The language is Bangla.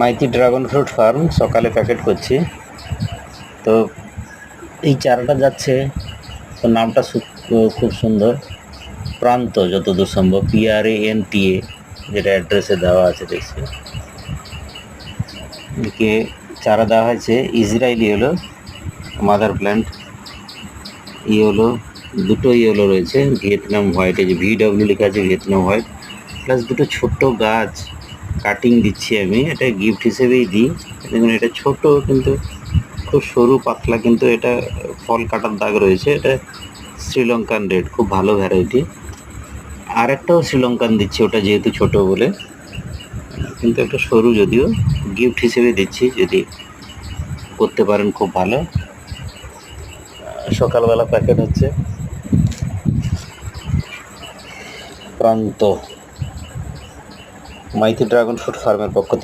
মাইতি ড্রাগন ফ্রুট ফার্ম সকালে প্যাকেট করছি। তো এই চারাটা যাচ্ছে, তো নামটা খুব সুন্দর। প্রান্ত যতদূর সম্ভব পিআরএ এন টি এ যেটা অ্যাড্রেসে দেওয়া আছে দেখছি। একে চারা দেওয়া হয়েছে ইসরায়েলি হলো, মাদার প্ল্যান্ট। ই হলো, দুটো ইয়েলো রয়েছে, ভিয়েতনাম হোয়াইট যে ভিডব্লিউ লেখা আছে, ভিয়েতনাম হোয়াইট। প্লাস দুটো ছোট্ট গাছ। কাটিং দিচ্ছি আমি। এটা গিফট হিসেবেই দিই। দেখুন, এটা ছোট কিন্তু খুব সরু পাতলা কিন্তু এটা ফল কাটার দাগ রয়েছে। এটা শ্রীলঙ্কান রেড খুব ভালো ভ্যারাইটি আর একটাও শ্রীলঙ্কান দিচ্ছি, ওটা যেহেতু ছোট বলে। কিন্তু একটা সরু যদিও গিফট হিসেবে দিচ্ছি, যদি করতে পারেন খুব ভালো। সকালবেলা প্যাকেট হচ্ছে। প্রান্ত মাইতি ড্রাগন ফ্রুট ফার্মের পক্ষ থেকে